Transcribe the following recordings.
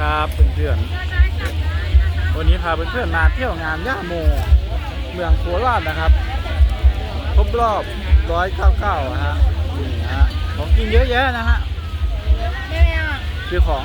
ครับเพื่อนๆวันนี้พาเพื่อนๆมาเที่ยวงานย่าโม เมืองโคราชนะครับ ครบรอบ199นะฮะนี่ฮะของกินเยอะแยะนะฮะไม่ไม่อะคือของ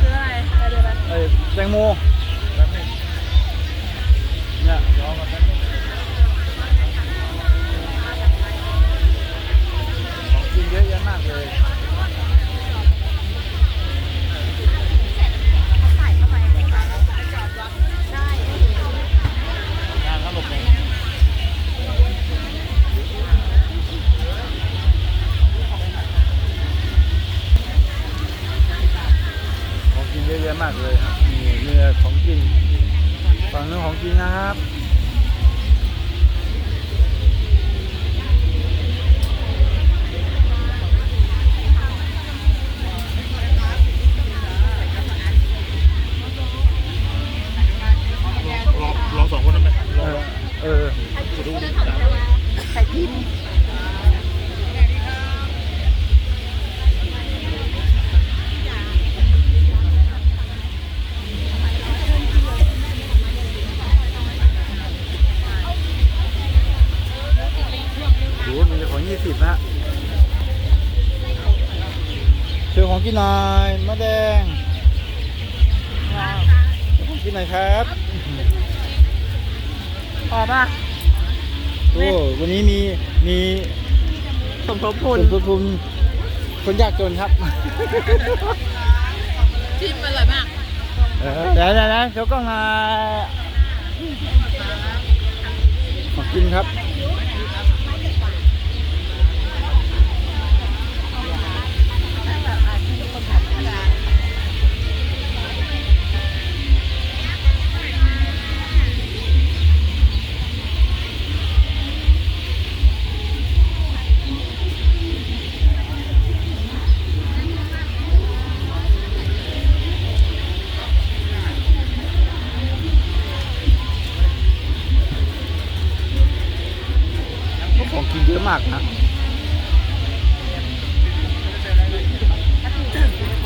ซื้ออะไรไปเดี๋ยวไปเอ้ยแตงโมเนี่ยของกินเยอะแยะมากเลย มากเลยครับมีเนื้อของกินฝั่งเนื้อของกินนะครับ เจอของกินหน่อยมะแดงเจอของกินหน่อยครับพอป่ะโอ้วันนี้มีมีสมทบคทุนนทุนทุนคนยากจนครับชิมอร่อยมากเออเดี๋ยวเดี๋ยวเดี๋ยวเดี๋ยวก็มาของกินครับ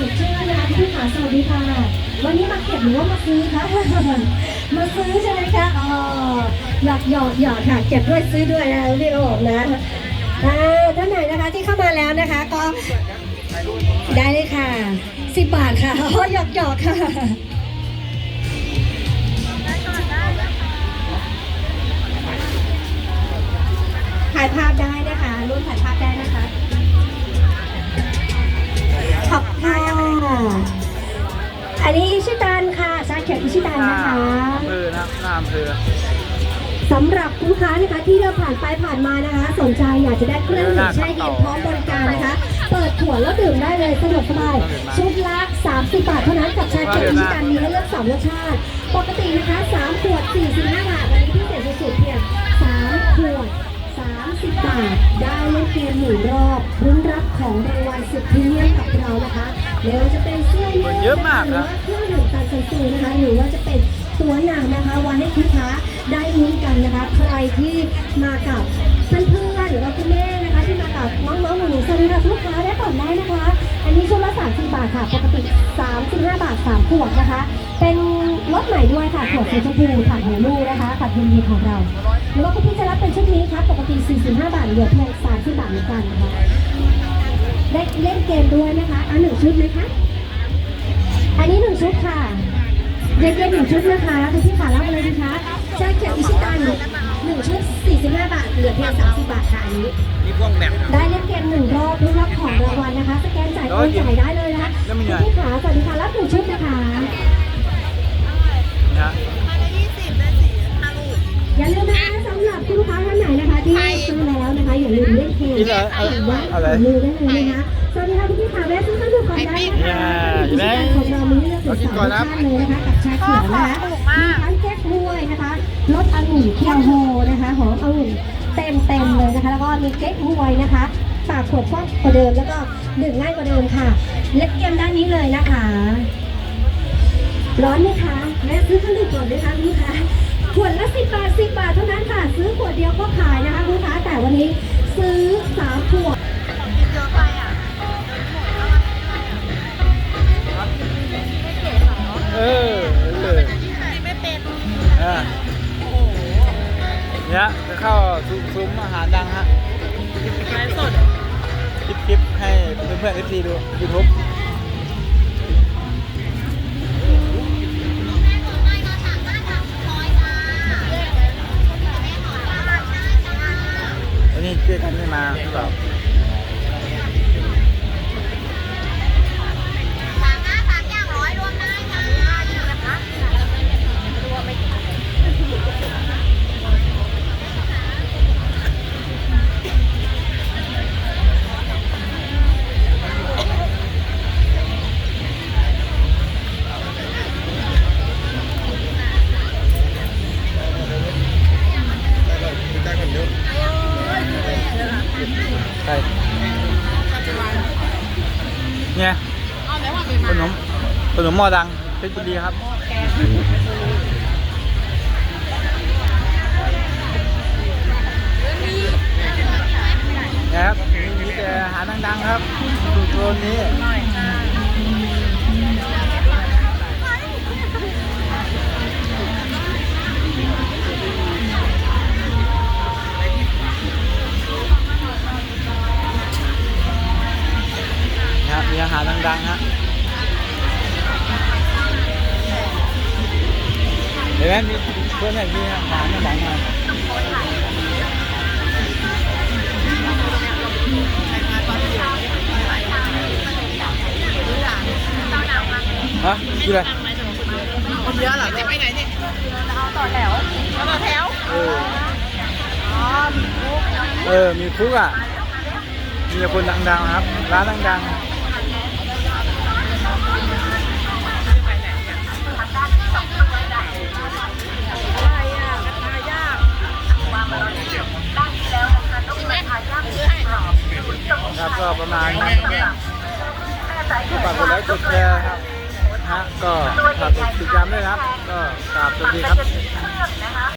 สึกสดชื่นนะคะพี่ขาสวัสดีค่ะ วันนี้มาเก็บหรือว่ามาซื้อคะมาซื้อใช่ไหมคะอ๋อหยอกหยอดหยอดค่ะ เก็บด้วยซื้อด้วยนะพี่โอ๋นะท่านไหนนะคะที่เข้ามาแล้วนะคะ ก็ได้เลยค่ะสิบบาทค่ะอ๋อหยอกหยอกค่ะ ค่ะชาเขียวอิชิตันหน้านะคะอำเภอนะหน้าอำเภอสำหรับลูกค้านะคะที่เดินผ่านไปผ่านมานะคะ สนใจอยากจะได้เครื่องดื่มแช่เย็นพร้อมบริการนะคะ เปิดขวดแล้วดื่มได้เลยสะดวกสบายชุดละ30บาทเท่านั้นกับชาเขียวอิชิตันมีให้เลือกสองรสชาติ ปกตินะคะ3ขวด45บาทวันนี้พิเศษสุดๆเพียง3ขวด30บาทได้เล่นเกมหนึ่งรอบรุ้นรับของรางวัลสุดพรีเมียมกับเรานะคะไม่ว่าจะเป็นเสื้อยืดเยอะมากหรือนะว่าเครื่อง สูนะคะ หรือว่าจะเป็นตัวหนังนะคะ วันให้คุณค้าได้ลุ้นกันนะคะ ใครที่มากับเพื่อนๆหรือว่าคุณแม่นะคะ ที่มากับน้องๆหนูๆสวัสดีค่ะลูกค้าได้ก่อนได้นะคะ อันนี้ชุดละ30บาทค่ะปกติ35บาท3ขวดนะคะ เป็นรสใหม่ด้วยค่ะขวดสีชมพูค่ะหัวลูกนะคะกับทีมดีของเราหรือว่าคุณพี่จะรับเป็นชุดนี้ครับปกติ 45 บาทเหลือเพียง30บาทเหมือนกันนะคะได้เล่นเกมด้วยนะคะอันหนึ่งชุดไหมคะอันนี้หนึ่งชุดค่ะ เย็นๆหนึ่งชุดนะคะคุณพี่ขารับอะไรดีคะชาเขียวอิชิตันหนึ่งชุด 45 บาท เหลือเพียง 30 บาทค่ะอันนี้ มีพวกแบบได้เล่นเกมหนึ่งรอบได้รับของรางวัลนะคะ สแกนจ่ายโอนจ่ายได้เลยนะคะแล้วมีคุณไงพี่ขาสวัสดีค่ะรับหนึ่งชุดนะคะ นะมาละยี่สิบได้สี่ห้าลูกอย่าลืมนะคะสำหรับคุณลูกค้าท่านไหนนะคะ ที่ซื้อแล้วนะคะอย่าลืมเล่นเกมกินอะไรอะไรอย่าลืมได้เลยนะคะสวัสดีค่ะคุณพี่ขาแวะซื้อขนมก่อนได้นะคะ ไหมของเรามีเลือกถึงสามรสชาติเลยนะคะกับชาเขียวนะคะมีทั้งแก้กล้วยนะคะรสองุ่นเคียวโฮนะคะหอมองุ่นเต็มเต็มๆเลยนะคะ แล้วก็มีเก๊กฮวยนะคะปากขวดกว้างกว่าเดิมแล้วก็ดื่มง่ายกว่าเดิมค่ะ เล็กเกมด้านนี้เลยนะคะ ร้อนไหมคะแม่ซื้อเครื่องดื่มก่อนด้วยคะคุณลูกค้าขวดละสิบบาทสิบบาทเท่านั้นค่ะ ซื้อขวดเดียวก็ขายนะคะคุณลูกค้าแต่วันนี้ซื้อสามขวดาหารดังฮะไลฟ์สดคลิปคลิปให้เพื่อนๆเอฟซีดูยูทูบวันนี้เจ๊กันไม่มาหรือเปล่า ใช่เนี่ยเอาไหนว่าไปขนมขนมหม้อดังเพชรบุรีครับนะครับมีมีแต่อาหารดังๆครับดูโซนนี้ หน่อย ดังๆฮะเห็นไหมมีเพื่อนเห็นมีอาหารดังๆมาฮะคืออะไรคนเยอะเหรอจะไปไหนเนี่ยเอาต่อแถวต่อแถวเออ มีคุกอะ มีคนดังๆครับ ร้านดังๆ ก็ประมาณนั้นฝากกดไลค์กดแชร์ครับฮะก็ฝากกดติดตามด้วยครับ ก็กราบสวัสดีครับ